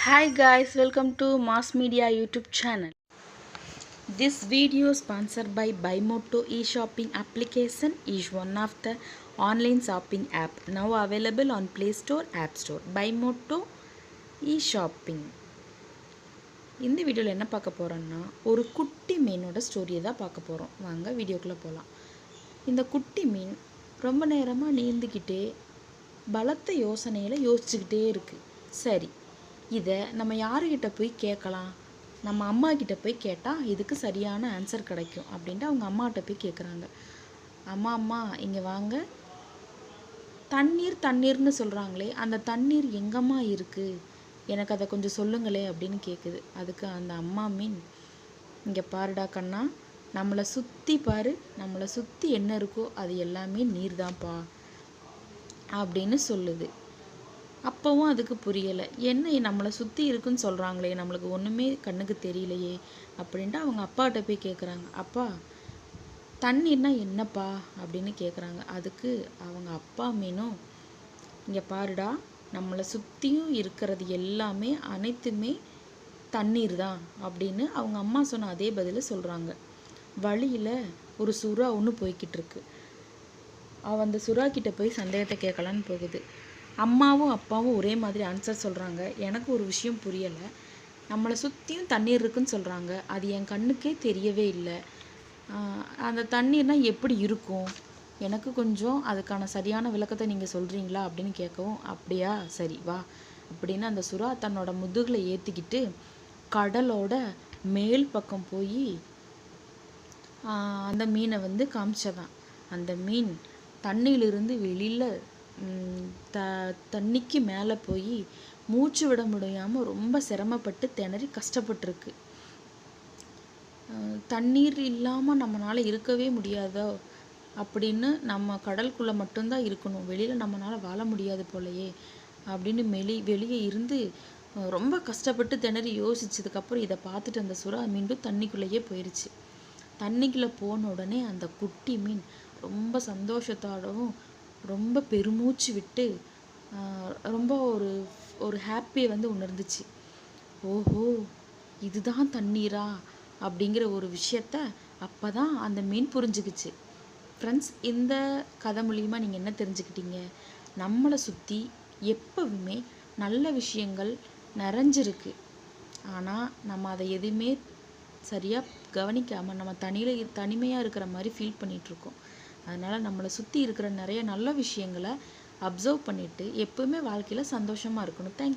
Hi guys, welcome to Mass Media YouTube channel. This video sponsored by Buymoto e-shopping application is one of the online shopping app now available on Play Store, App Store. Buymoto e-shopping. இந்த வீடியோவில் என்ன பார்க்க போகிறோன்னா ஒரு குட்டி மீனோட ஸ்டோரியை தான் பார்க்க போகிறோம் வாங்க வீடியோக்குள்ளே போகலாம் இந்த குட்டி மீன் ரொம்ப நேரமாக நீந்துக்கிட்டே பலத்த யோசனையில் யோசிச்சுக்கிட்டே இருக்குது சரி இதை நம்ம யாருக்கிட்ட போய் கேட்கலாம்? நம்ம அம்மா கிட்ட போய் கேட்டால் இதுக்கு சரியான ஆன்சர் கிடைக்கும் அப்படின்ட்டு அவங்க அம்மாட்ட போய் கேட்குறாங்க அம்மா அம்மா இங்கே வாங்க. தண்ணீர் தண்ணீர்னு சொல்கிறாங்களே அந்த தண்ணீர் எங்கம்மா இருக்குது எனக்கு அதை கொஞ்சம் சொல்லுங்களே அப்படின்னு கேட்குது அதுக்கு அந்த அம்மா மீன் இங்கே பாருடா கண்ணா. நம்மளை சுற்றி பாரு நம்மளை சுற்றி என்ன இருக்கோ அது எல்லாமே நீர் தான்ப்பா அப்படின்னு சொல்லுது. அப்போவும் அதுக்கு புரியலை. என்ன நம்மளை சுற்றி இருக்குன்னு சொல்கிறாங்களே நம்மளுக்கு ஒன்றுமே கண்ணுக்கு தெரியலையே அப்படின்ட்டு அவங்க அப்பாகிட்ட போய் கேட்குறாங்க அப்பா தண்ணீர்னா என்னப்பா அப்படின்னு கேட்குறாங்க அதுக்கு அவங்க அப்பா மீனும் இங்கே பாருடா நம்மளை சுற்றியும் இருக்கிறது எல்லாமே அனைத்துமே தண்ணீர் தான் அப்படின்னு அவங்க அம்மா சொன்ன அதே பதிலை சொல்கிறாங்க வழியில் ஒரு சுறா ஒன்று போய்கிட்டு இருக்கு அவள் அந்த சுறா கிட்ட போய் சந்தேகத்தை கேட்கலான்னு போகுது. அம்மாவும் அப்பாவும் ஒரே மாதிரி ஆன்சர் சொல்கிறாங்க எனக்கு ஒரு விஷயம் புரியலை. நம்மளை சுற்றியும் தண்ணீர் இருக்குன்னு சொல்கிறாங்க அது என் கண்ணுக்கே தெரியவே இல்லை. அந்த தண்ணீர்னால் எப்படி இருக்கும்? எனக்கு கொஞ்சம் அதுக்கான சரியான விளக்கத்தை நீங்கள் சொல்கிறீங்களா அப்படின்னு கேட்கவும் அப்படியா? சரி வா. அப்படின்னு அந்த சுறா தன்னோட முதுகில் ஏற்றிக்கிட்டு கடலோட மேல் பக்கம் போய் அந்த மீனை வந்து காமிச்சதான். அந்த மீன் தண்ணியிலிருந்து வெளியில் த தண்ணிக்கு மேலே போய் மூச்சு விட முடியாமல் ரொம்ப சிரமப்பட்டு திணறி கஷ்டப்பட்டுருக்கு. தண்ணீர் இல்லாமல் நம்மளால் இருக்கவே முடியாதோ அப்படின்னு நம்ம கடலுக்குள்ளே மட்டும்தான் இருக்கணும். வெளியில் நம்மளால் வாழ முடியாது போலையே அப்படின்னு மெலி வெளியே இருந்து ரொம்ப கஷ்டப்பட்டு திணறி யோசிச்சதுக்கப்புறம் இதை பார்த்துட்டு அந்த சுறா மீண்டும் தண்ணிக்குள்ளேயே போயிடுச்சு தண்ணிக்குள்ளே போன உடனே அந்த குட்டி மீன் ரொம்ப சந்தோஷத்தோடவும் ரொம்ப பெருமூச்சு விட்டு ரொம்ப ஒரு ஒரு ஹாப்பியை வந்து உணர்ந்துச்சு. ஓஹோ இதுதான் தண்ணீரா? அப்படிங்கிற ஒரு விஷயத்த அப்போ தான் அந்த மீன் புரிஞ்சுக்குச்சு. ஃப்ரெண்ட்ஸ் இந்த கதை மூலியமாக நீங்கள் என்ன தெரிஞ்சுக்கிட்டீங்க? நம்மளை சுற்றி எப்பவுமே நல்ல விஷயங்கள் நிறைஞ்சிருக்கு. ஆனால் நம்ம அதை எதுவுமே சரியாக கவனிக்காமல் நம்ம தனியில் தனிமையாக இருக்கிற மாதிரி ஃபீல் பண்ணிகிட்ருக்கோம் அதனால் நம்மளை சுற்றி இருக்கிற நிறைய நல்ல விஷயங்களை அப்சர்வ் பண்ணிவிட்டு எப்போவுமே வாழ்க்கையில் சந்தோஷமாக இருக்கணும். தேங்க்யூ